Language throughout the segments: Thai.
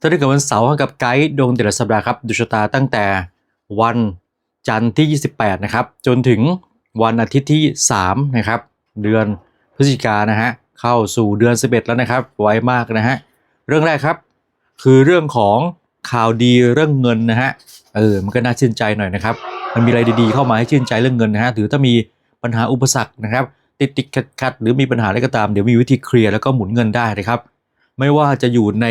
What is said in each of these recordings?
ถ้าได้กิดวันเสาร์กับไกด์ดวงแต่ละสัปดาห์ครับดูชะตาตั้งแต่วันจันทร์ที่ 28 นะครับ จนถึงวันอาทิตย์ที่ 3 นะครับ เดือนพฤศจิกานะฮะเข้าสู่เดือน 11 แล้วนะครับ ไวมากนะฮะเรื่องแรกครับ คือเรื่องของข่าวดีเรื่องเงินนะฮะเออมันก็น่าชื่นใจหน่อยนะครับ มันมีอะไรดีๆเข้ามาให้ชื่นใจเรื่องเงินนะฮะถือถ้ามีปัญหาอุปสรรคนะครับ ติดติดขัดขัดหรือมีปัญหาอะไรก็ตามเดี๋ยวมีวิธีเคลียร์แล้วก็หมุนเงินได้นะครับ ไม่ว่าจะอยู่ใน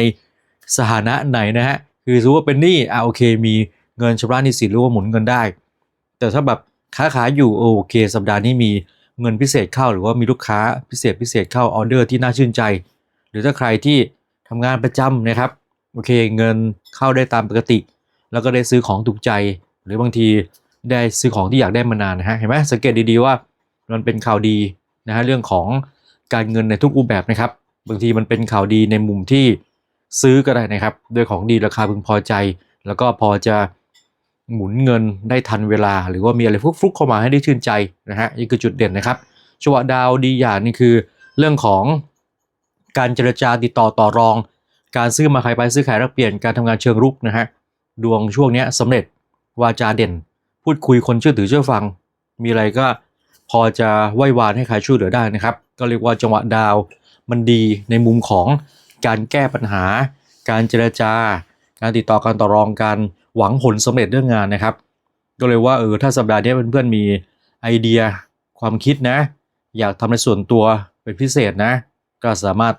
สถานะไหนนะฮะคือสมมติว่าเป็นหนี้อ่าโอเค มีเงินชำระหนี้สินหรือว่าหมุนเงินได้ แต่ถ้าแบบค้าขายอยู่โอเค สัปดาห์นี้มีเงินพิเศษเข้าหรือว่ามีลูกค้าพิเศษพิเศษเข้าออเดอร์ที่น่าชื่นใจ หรือถ้าใครที่ทำงานประจำนะครับโอเค เงินเข้าได้ตามปกติ แล้วก็ได้ซื้อของถูกใจ หรือบางทีได้ซื้อของที่อยากได้มานานนะฮะเห็นไหมสังเกตดีๆว่ามันเป็นข่าวดีนะฮะเรื่องของการเงินในทุกรูปแบบนะครับ บางทีมันเป็นข่าวดีในมุมที่ ซื้อก็ได้นะครับด้วยของดีราคาพึงพอใจ แล้วก็พอจะหมุนเงินได้ทันเวลา หรือว่ามีอะไรฟลุกๆเข้ามาให้ได้ชื่นใจนะฮะนี่คือจุดเด่นนะครับจังหวะดาวดีอย่างนี่คือ เรื่องของการเจรจาติดต่อต่อรอง การซื้อมาขายไปซื้อขายแลกเปลี่ยนการทำงานเชิงรุกนะฮะดวงช่วงนี้ยสำเร็จวาจาเด่น พูดคุยคนเชื่อถือเชื่อฟัง มีอะไรก็พอจะไหว้วานให้ใครช่วยเหลือได้นะครับ ก็เรียกว่าจังหวะดาวมันดีในมุมของ การแก้ปัญหา การเจรจา การติดต่อการต่อรองการหวังผลสำเร็จเรื่องงานนะครับ ก็เลยว่าเออถ้าสัปดาห์นี้เพื่อนๆมีไอเดียความคิดนะ อยากทำในส่วนตัวเป็นพิเศษนะ ก็สามารถ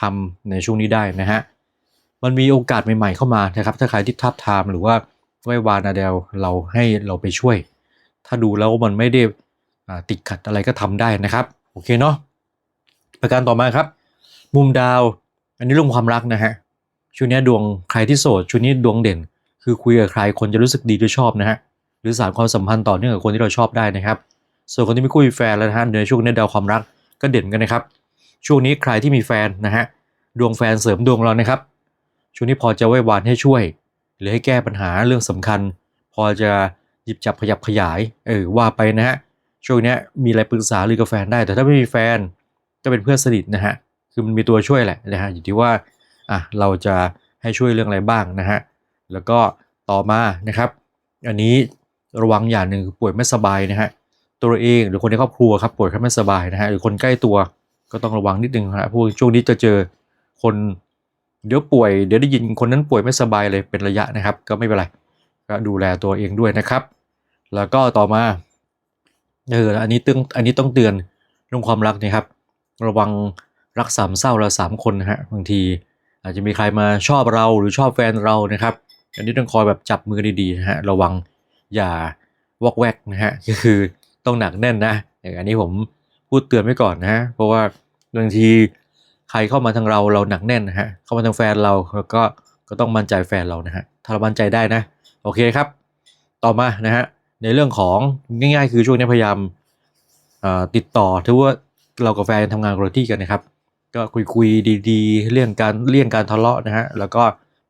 ทำในช่วงนี้ได้นะฮะมันมีโอกาสใหม่ๆเข้ามานะครับ ถ้าใครที่ทับทามหรือว่าไว้วานอาเดลเราให้เราไปช่วย ถ้าดูแล้วมันไม่ได้ติดขัดอะไรก็ทำได้นะครับ โอเคเนาะประการต่อมาครับ มุมดาว อันนี้เรื่องความรักนะฮะช่วงนี้ดวงใครที่โสดช่วงนี้ดวงเด่น คือคุยกับใครคนจะรู้สึกดีหรือชอบนะฮะหรือสานความสัมพันธ์ต่อเนื่องกับคนที่เราชอบได้นะครับ ส่วนคนที่ไม่คุยแฟนแล้วนะฮะในช่วงนี้ดาวความรักก็เด่นกันนะครับ ช่วงนี้ใครที่มีแฟนนะฮะดวงแฟนเสริมดวงเรานะครับ ช่วงนี้พอจะไหว้วานให้ช่วย หรือให้แก้ปัญหาเรื่องสำคัญ พอจะหยิบจับขยับขยายเออว่าไปนะฮะช่วงนี้มีอะไรปรึกษาหรือกับแฟนได้ แต่ถ้าไม่มีแฟนก็เป็นเพื่อนสนิทนะฮะ คือมันมีตัวช่วยแหละนะฮะอยู่ที่ว่าอะเราจะให้ช่วยเรื่องอะไรบ้างนะฮะแล้วก็ต่อมานะครับอันนี้ระวังอย่างหนึ่งคือป่วยไม่สบายนะฮะตัวเองหรือคนในครอบครัวครับป่วยแค่ไม่สบายนะฮะหรือคนใกล้ตัวก็ต้องระวังนิดนึงนะฮะเพราะว่าช่วงนี้จะเจอคนเดี๋ยวป่วยเดี๋ยวได้ยินคนนั้นป่วยไม่สบายเลยเป็นระยะนะครับ ก็ไม่เป็นไรก็ดูแลตัวเองด้วยนะครับ แล้วก็ต่อมาเอออันนี้ต้องอันนี้ต้องเตือนเรื่องความรักนะครับ ระวัง รักสามเศร้าเราสามคนนะฮะบางที อาจจะมีใครมาชอบเราหรือชอบแฟนเรานะครับ อันนี้ต้องคอยแบบจับมือดีๆนะฮะระวังอย่าวอกแวกนะฮะก็คือต้องหนักแน่นนะอย่างอันนี้ผมพูดเตือนไว้ก่อนนะฮะเพราะว่าบางทีใครเข้ามาทางเราเราหนักแน่นนะฮะเข้ามาทางแฟนเราแล้วก็ก็ต้องมั่นใจแฟนเรานะฮะถ้าเรามั่นใจได้นะโอเคครับ ต่อมานะฮะในเรื่องของง่ายๆ คือช่วงนี้พยายามติดต่อถือว่าเรากับแฟนทำงานคนละที่กันนะครับ ก็คุยคุยดีๆ เรื่องการเลี่ยงการทะเลาะนะฮะแล้วก็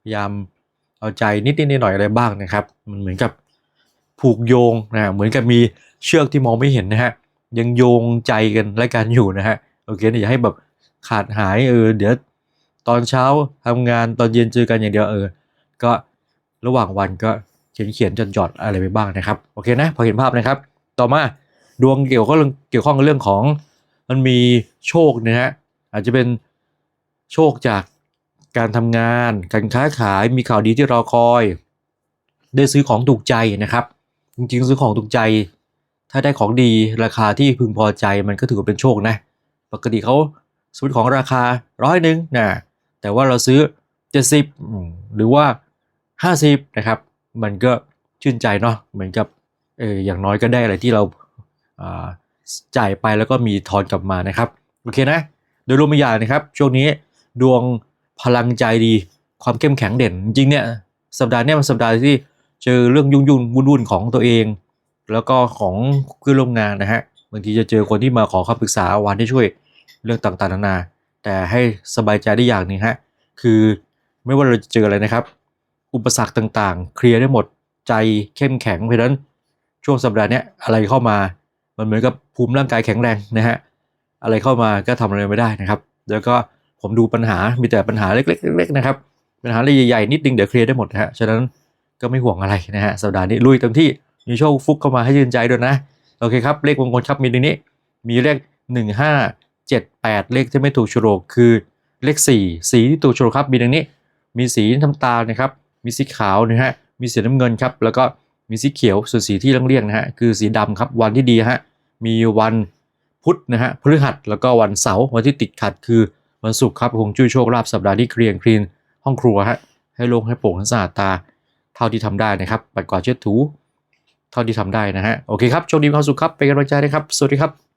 พยายามเอาใจนิดนิดหน่อยอะไรบ้างนะครับ มันเหมือนกับผูกโยงนะเหมือนกับมีเชือกที่มองไม่เห็นนะฮะยังโยงใจกันและกันอยู่นะฮะโอเคนะอย่าให้แบบขาดหายเออเดี๋ยวตอนเช้าทำงานตอนเย็นเจอกันอย่างเดียวเออ ก็ระหว่างวันก็เขียนเขียนจดจดอะไรไปบ้างนะครับโอเคนะพอเห็นภาพนะครับ ต่อมาดวงเกี่ยวข้องเกี่ยวข้องกับเรื่องของมันมีโชคนะฮะ อาจจะเป็นโชคจากการทำงาน การค้าขายมีข่าวดีที่รอคอย ได้ซื้อของถูกใจนะครับ จริงๆ ซื้อของถูกใจ ถ้าได้ของดีราคาที่พึงพอใจมันก็ถือว่าเป็นโชคนะ ปกติเขาซื้อของราคาร้อยหนึ่งนะแต่ว่าเราซื้อ 70 หรือว่า 50 นะครับ มันก็ชื่นใจเนาะเหมือนกับเอออย่างน้อยก็ได้อะไรที่เราจ่ายไปแล้วก็มีทอนกลับมานะครับ โอเคนะ โดยรวมเป็นอย่างนะครับ ช่วงนี้ดวงพลังใจดี ความเข้มแข็งเด่น จริงเนี่ยสัปดาห์นี้ยมันสัปดาห์ที่เจอเรื่องยุ่งยุ่งวุ่นวุ่นของตัวเอง แล้วก็ของเพื่อนร่วมงานนะฮะบางทีจะเจอคนที่มาขอคำปรึกษาวันที่ช่วยเรื่องต่างๆนานา แต่ให้สบายใจได้อย่างหนึงฮะคือไม่ว่าเราจะเจออะไรนะครับ อุปสรรคต่างๆ เคลียร์ได้หมดใจเข้มแข็งเพราะฉะนั้นช่วงสัปดาห์นี้อะไรเข้ามา มันเหมือนกับภูมิร่างกายแข็งแรงนะฮะ อะไรเข้ามาก็ทำอะไรไม่ได้นะครับ แล้วก็ผมดูปัญหา มีแต่ปัญหาเล็กๆๆนะครับ ปัญหาใหญ่ๆนิดนึงเดี๋ยวเคลียร์ได้หมดนะฮะ ฉะนั้นก็ไม่ห่วงอะไรนะฮะ สัปดาห์นี้ลุยเต็มที่มีโชคฟุกเข้ามาให้ยืนใจด้วยนะ โอเคครับ เลขมงคลครับมีดังนี้ มีเลข 1 5 7 8 เลขที่ไม่ถูกโฉลกคือเลข 4 สีที่ถูกโฉลกครับมีดังนี้ มีสีน้ำตาลนะครับ มีสีขาวนะฮะ มีสีน้ำเงินครับ แล้วก็มีสีเขียว ส่วนสีที่เลี่ยงๆนะฮะ คือสีดำครับ วันที่ดีฮะ มีวัน พุธนะฮะพฤหัสแล้วก็วันเสาร์วันที่ติดขัดคือวันศุกร์ครับคงจุ้ยโชคลาภสัปดาห์ที่เคลียร์คลีนห้องครัวฮะให้โล่งให้โปร่งให้สะอาดตา เท่าที่ทำได้นะครับปัดกวาดเช็ดถู เท่าที่ทำได้นะฮะโอเคครับโชคดีมีความสุขครับเป็นกำลังใจนะครับ สวัสดีครับ